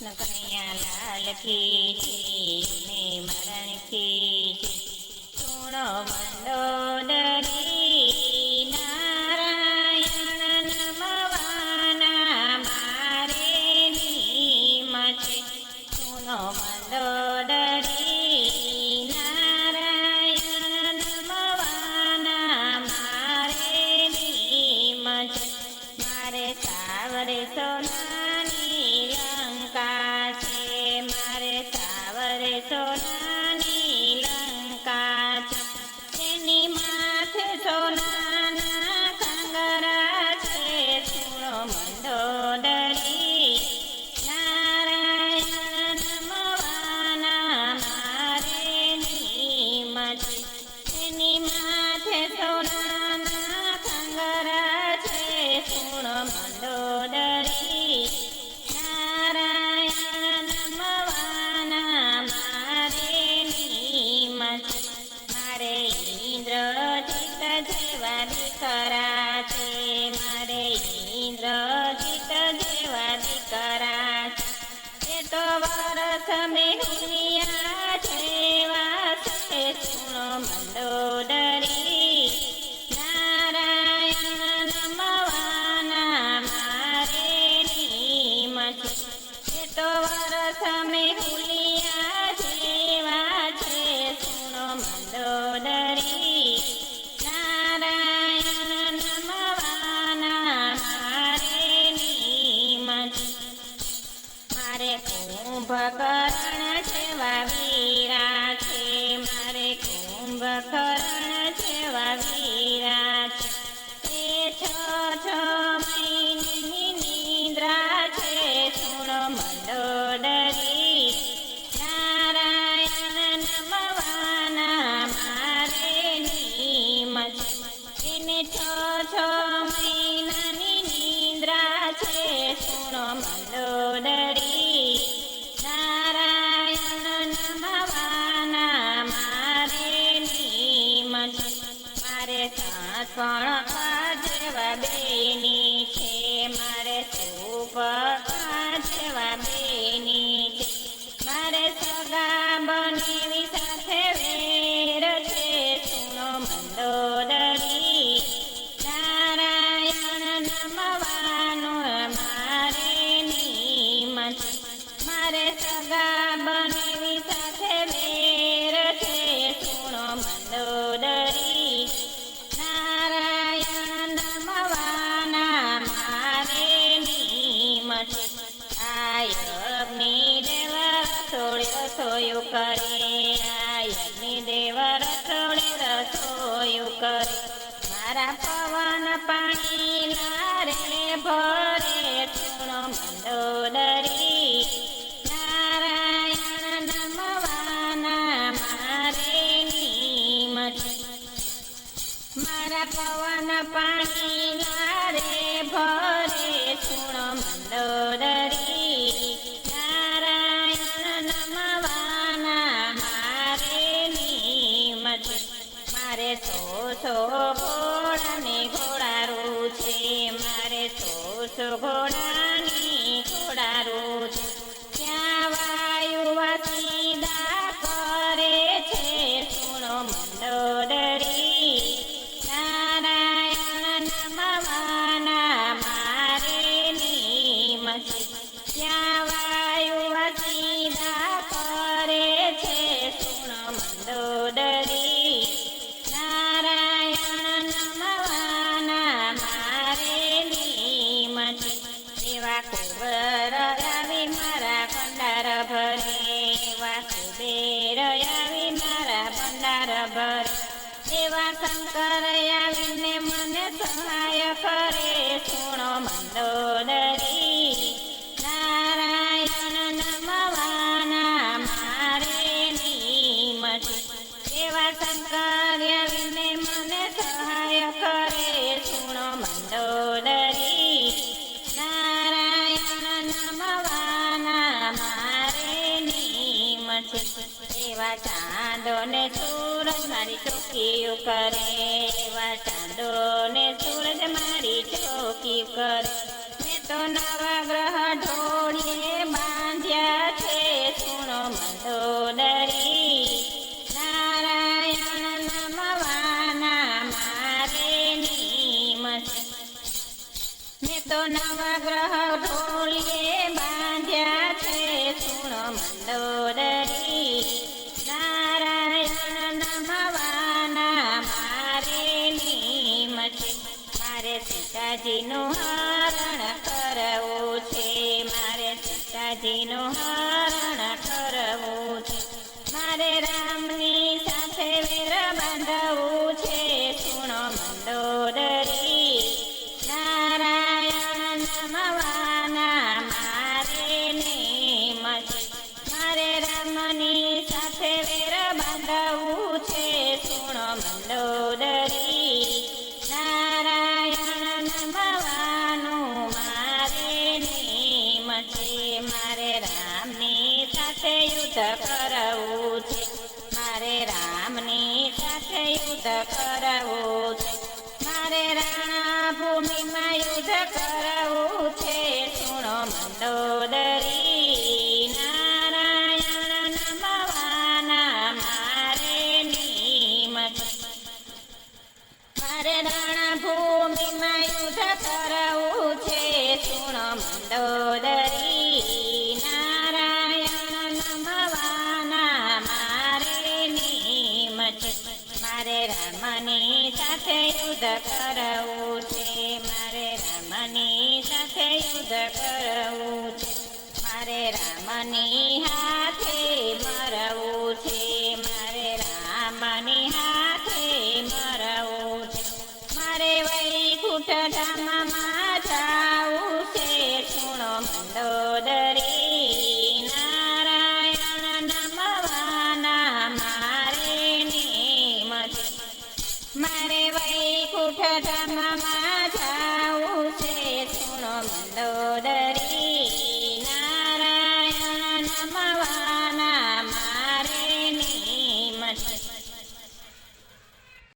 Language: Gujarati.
કૃષ્ણ કનૈયા લાલ કી ને મરણ કી સુણો મંદોદરી નારાયણ નમવાના મારે નીમ છે સુનો મંદોદરી નારાયણ નમવાના મારે નીમ છે મારે સાવરે સોનાની મંદોદરી નારાયણ નમવાના મારે નીમ છે મારે ઇન્દ્રજીત જેવા દીકરા છે મારે ઇન્દ્રજીત જેવા દીકરા છે એ તો વરસ જેવા রাধা સાસણ જેવા બેની છે, મારે સુપ જેવા બેની છે. મારે સગા બનેવી સાથે વેર છે, સુનો મંદોદરી. નારાયણ નમવાનું મારે નીમ મારે સગા બનેવી આયગ્નિ દેવ રસોડે રસોયું કરે. આયગ્નિ દેવ રસોડે રસોયું કરે. મારા પવન પાણી મારે તો સો ઘોડા છે શંકર આવીને મને સહાય કરે, સુણો મંદોદરી નારાયણ નમવાના મારે નીમ છે. એવા શંકર આવીને મને સહાય કરે, સુણો મંદોદરી નારાયણ નમવાના મારે નીમ છે. એવા ચાંદો ને સૂરજ મારી ચોકીઓ કરે એવા ચાંદો ને સૂરજ મારી ચોકી કરે મેં તો નવા ગ્રહ ઢોળીએ બાંધ્યા છે, સુણો મંદો ડરી નારાયણ નમવાના મારે નિયમ છે. તો નવા ગ્રહ ઢોળી છે મારે રામની સાથે યુદ્ધ કરવું છે. મારે રામની સાથે યુદ્ધ કરવું છે. મારે રાણા ભૂમિમાં યુદ્ધ કરવું છે. સુણો મંદોદરી નારાયણ નમવાના મારે છે. મારે રાણા ભૂમિમાં યુદ્ધ કરવું છે. સુણો મંદોદરી સાથે યુદ્ધ કરવું છે. મારે રામની સાથે યુદ્ધ કરવું છે. મારે રામની હાથે મરવું છે. મારે રામની હાથે મરવું છે. મારે વૈકુંઠ ધામમાં જાવું વૈકુંઠ